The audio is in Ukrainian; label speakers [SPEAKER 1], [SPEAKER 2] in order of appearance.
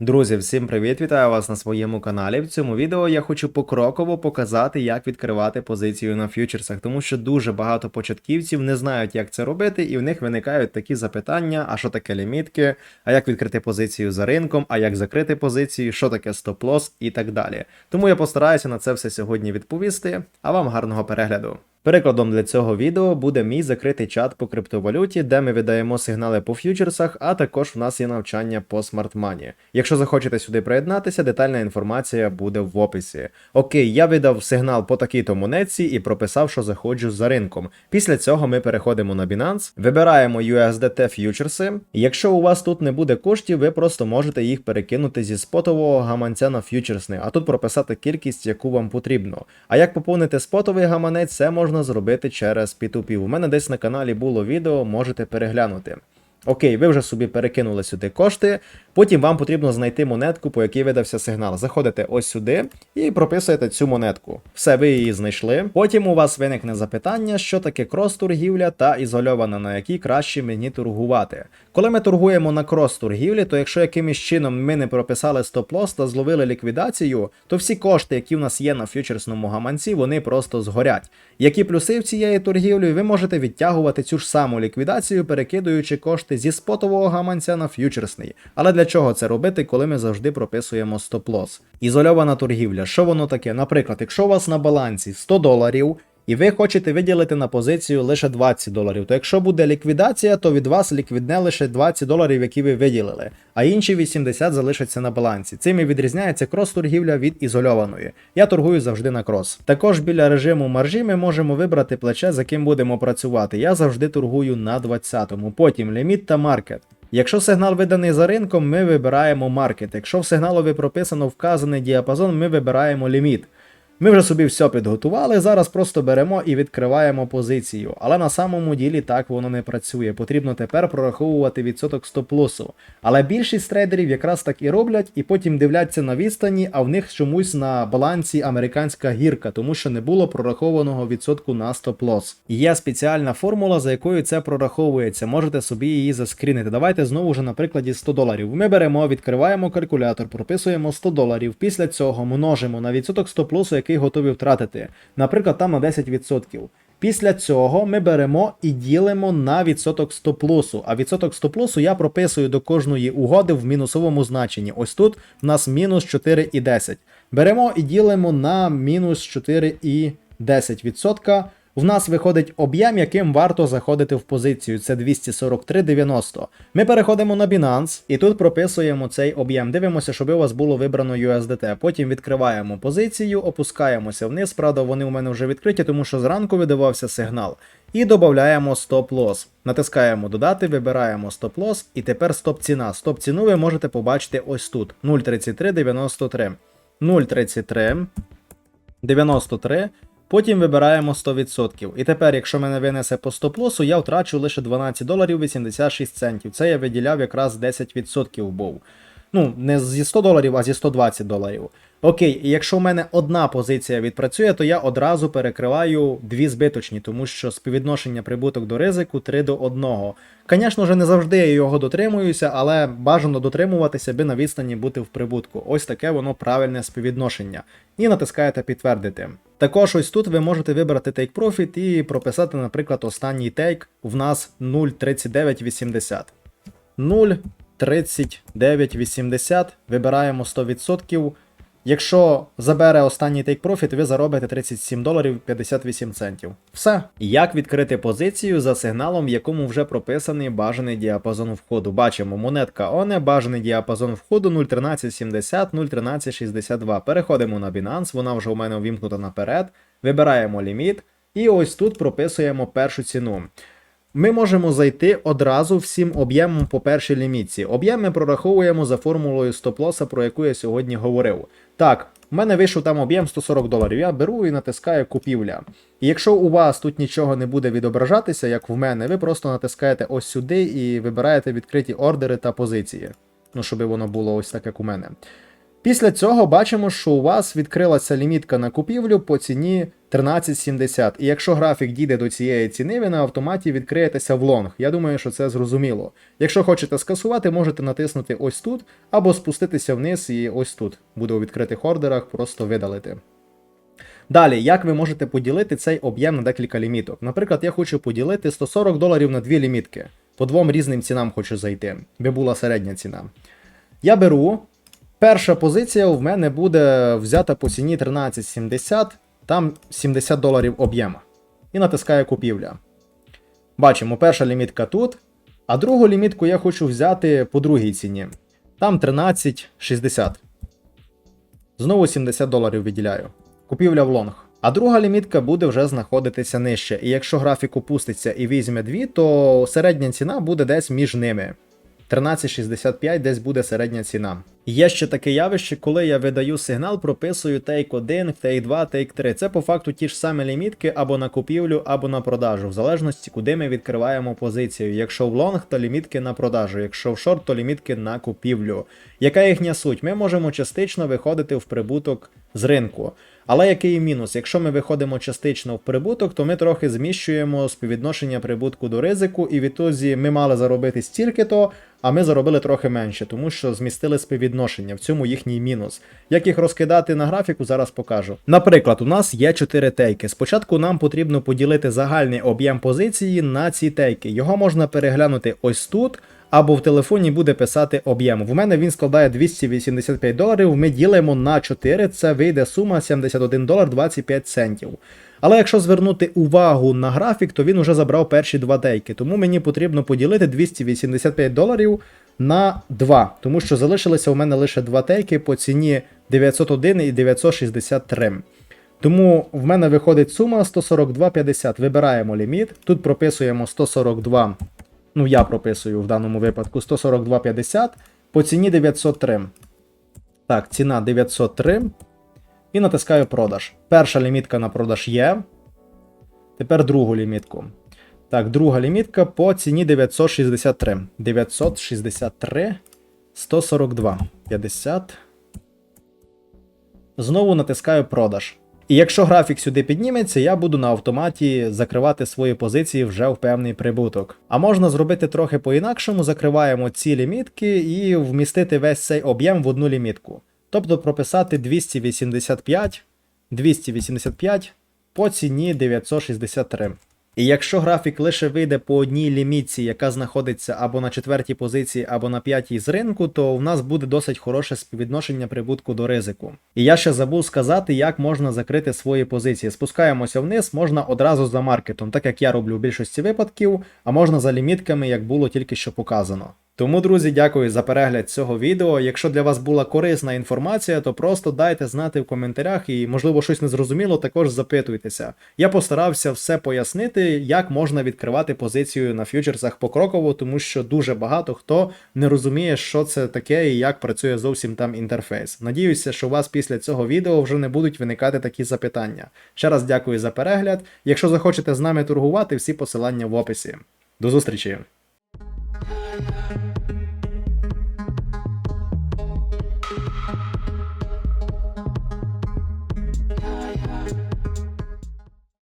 [SPEAKER 1] Друзі, всім привіт! Вітаю вас на своєму каналі. В цьому відео я хочу покроково показати, як відкривати позицію на фьючерсах, тому що дуже багато початківців не знають, як це робити, і в них виникають такі запитання: а що таке лімітки, а як відкрити позицію за ринком, а як закрити позицію, що таке стоп-лосс і так далі. Тому я постараюся на це все сьогодні відповісти. А вам гарного перегляду. Прикладом для цього відео буде мій закритий чат по криптовалюті, де ми видаємо сигнали по ф'ючерсах, а також в нас є навчання по смарт-мані. Якщо захочете сюди приєднатися, детальна інформація буде в описі. Окей, я видав сигнал по такій-то монетці і прописав, що заходжу за ринком. Після цього ми переходимо на Binance, вибираємо USDT ф'ючерси. Якщо у вас тут не буде коштів, ви просто можете їх перекинути зі спотового гаманця на ф'ючерсний, а тут прописати кількість, яку вам потрібно. А як поповнити спотовий гаманець, це можна зробити через P2P. У мене десь на каналі було відео, можете переглянути. Окей, ви вже собі перекинули сюди кошти. Потім вам потрібно знайти монетку, по якій видався сигнал. Заходите ось сюди і прописуєте цю монетку. Все, ви її знайшли. Потім у вас виникне запитання, що таке крос-торгівля та ізольована, на якій краще мені торгувати. Коли ми торгуємо на крос-торгівлі, то якщо якимось чином ми не прописали стоп-лосс та зловили ліквідацію, то всі кошти, які в нас є на фьючерсному гаманці, вони просто згорять. Які плюси в цієї торгівлі, ви можете відтягувати цю ж саму ліквідацію, перекидуючи кошти зі спотового гаманця на ф'ючерсний. Але для чого це робити, коли ми завжди прописуємо стоп-лосс? Ізольована торгівля. Що воно таке? Наприклад, якщо у вас на балансі 100 доларів. І ви хочете виділити на позицію лише 20 доларів. То якщо буде ліквідація, то від вас ліквідне лише 20 доларів, які ви виділили, а інші 80 залишаться на балансі. Цим і відрізняється крос-торгівля від ізольованої. Я торгую завжди на крос. Також біля режиму маржі ми можемо вибрати плече, за ким будемо працювати. Я завжди торгую на 20-му. Потім ліміт та маркет. Якщо сигнал виданий за ринком, ми вибираємо маркет. Якщо в сигналові прописано вказаний діапазон, ми вибираємо ліміт. Ми вже собі все підготували, зараз просто беремо і відкриваємо позицію. Але на самому ділі так воно не працює. Потрібно тепер прораховувати відсоток стоп-лосу. Але більшість трейдерів якраз так і роблять, і потім дивляться на відстані, а в них чомусь на балансі американська гірка, тому що не було прорахованого відсотку на стоп-лосс. І Є спеціальна формула, за якою це прораховується. Можете собі її заскрінити. Давайте знову ж на прикладі 100 доларів. Ми беремо, відкриваємо калькулятор, прописуємо 100 доларів. Після цього множимо на відсоток стоп-лосу, який готові втратити. Наприклад, там на 10%. Після цього ми беремо і ділимо на відсоток стоп-лосу. А відсоток стоп-лосу я прописую до кожної угоди в мінусовому значенні. Ось тут в нас мінус 4,10. Беремо і ділимо на мінус 4,10%. В нас виходить об'єм, яким варто заходити в позицію. Це 243,90. Ми переходимо на Binance і тут прописуємо цей об'єм. Дивимося, щоб у вас було вибрано USDT. Потім відкриваємо позицію, опускаємося вниз. Правда, вони у мене вже відкриті, тому що зранку видавався сигнал. І додаємо стоп-лосс. Натискаємо додати, вибираємо стоп-лосс, і тепер стоп-ціна. Стоп-ціну ви можете побачити ось тут: 0,3393. 0,33. 93. Потім вибираємо 100%. І тепер, якщо мене винесе по стоп-лосу, я втрачу лише 12 доларів 86 центів. Це я виділяв якраз 10% був. Ну, не зі 100 доларів, а зі 120 доларів. Окей, і якщо в мене одна позиція відпрацює, то я одразу перекриваю дві збиточні, тому що співвідношення прибуток до ризику 3 до 1. Звісно ж, не завжди я його дотримуюся, але бажано дотримуватися, аби на відстані бути в прибутку. Ось таке воно правильне співвідношення. І натискаєте підтвердити. Також ось тут ви можете вибрати Take Profit і прописати, наприклад, останній тейк в нас 0,3980. 0,3980, вибираємо 100%. Якщо забере останній Profit, ви заробите 37 доларів 58 центів. Все. Як відкрити позицію за сигналом, в якому вже прописаний бажаний діапазон входу? Бачимо, монетка ONE, бажаний діапазон входу 0,1370, 0,1362. Переходимо на Binance, вона вже у мене увімкнута наперед. Вибираємо ліміт, і ось тут прописуємо першу ціну. Ми можемо зайти одразу всім об'ємом по першій лімітці. Об'єм ми прораховуємо за формулою стоп-лоса, про яку я сьогодні говорив. Так, в мене вийшов там об'єм 140 доларів. Я беру і натискаю купівля. І якщо у вас тут нічого не буде відображатися, як в мене, ви просто натискаєте ось сюди і вибираєте відкриті ордери та позиції. Ну, щоб воно було ось так, як у мене. Після цього бачимо, що у вас відкрилася лімітка на купівлю по ціні 13.70. І якщо графік дійде до цієї ціни, ви на автоматі відкриєтеся в лонг. Я думаю, що це зрозуміло. Якщо хочете скасувати, можете натиснути ось тут, або спуститися вниз і ось тут. Буде у відкритих ордерах, просто видалити. Далі, як ви можете поділити цей об'єм на декілька ліміток? Наприклад, я хочу поділити 140 доларів на дві лімітки. По двом різним цінам хочу зайти, би була середня ціна. Я беру. Перша позиція в мене буде взята по ціні 13,70, там 70 доларів об'єма. І натискаю купівля. Бачимо, перша лімітка тут, а другу лімітку я хочу взяти по другій ціні. Там 13,60. Знову 70 доларів виділяю. Купівля в лонг. А друга лімітка буде вже знаходитися нижче. І якщо графік опуститься і візьме дві, то середня ціна буде десь між ними. 13.65 десь буде середня ціна. Є ще таке явище, коли я видаю сигнал, прописую Take 1, Take 2, Take 3. Це по факту ті ж самі лімітки або на купівлю, або на продажу, в залежності, куди ми відкриваємо позицію. Якщо в лонг, то лімітки на продажу, якщо в шорт, то лімітки на купівлю. Яка їхня суть? Ми можемо частично виходити в прибуток з ринку. Але який мінус? Якщо ми виходимо частично в прибуток, то ми трохи зміщуємо співвідношення прибутку до ризику, і відтоді ми мали заробити стільки-то, а ми заробили трохи менше, тому що змістили співвідношення. В цьому їхній мінус. Як їх розкидати на графіку, зараз покажу. Наприклад, у нас є 4 тейки. Спочатку нам потрібно поділити загальний об'єм позиції на ці тейки. Його можна переглянути ось тут. Або в телефоні буде писати об'єм. В мене він складає 285 доларів. Ми ділимо на 4, це вийде сума 71 долар 25 центів. Але якщо звернути увагу на графік, то він уже забрав перші два тейки. Тому мені потрібно поділити 285 доларів на 2, тому що залишилися у мене лише два тейки по ціні 901 і 963. Тому в мене виходить сума 142,50. Вибираємо ліміт. Тут прописуємо 142. Ну, я прописую в даному випадку 142,50 по ціні 903. Так, ціна 903. І натискаю продаж. Перша лімітка на продаж є. Тепер другу лімітку. Так, друга лімітка по ціні 963. 963, 142, 50. Знову натискаю продаж. І якщо графік сюди підніметься, я буду на автоматі закривати свої позиції вже в певний прибуток. А можна зробити трохи по-інакшому, закриваємо ці лімітки і вмістити весь цей об'єм в одну лімітку. Тобто прописати 285, 285 по ціні 963. І якщо графік лише вийде по одній лімітці, яка знаходиться або на четвертій позиції, або на п'ятій з ринку, то в нас буде досить хороше співвідношення прибутку до ризику. І я ще забув сказати, як можна закрити свої позиції. Спускаємося вниз, можна одразу за маркетом, так як я роблю в більшості випадків, а можна за лімітками, як було тільки що показано. Тому, друзі, дякую за перегляд цього відео. Якщо для вас була корисна інформація, то просто дайте знати в коментарях і, можливо, щось незрозуміло, також запитуйтеся. Я постарався все пояснити, як можна відкривати позицію на фьючерсах покроково, тому що дуже багато хто не розуміє, що це таке і як працює зовсім там інтерфейс. Надіюся, що у вас після цього відео вже не будуть виникати такі запитання. Ще раз дякую за перегляд. Якщо захочете з нами торгувати, всі посилання в описі. До зустрічі!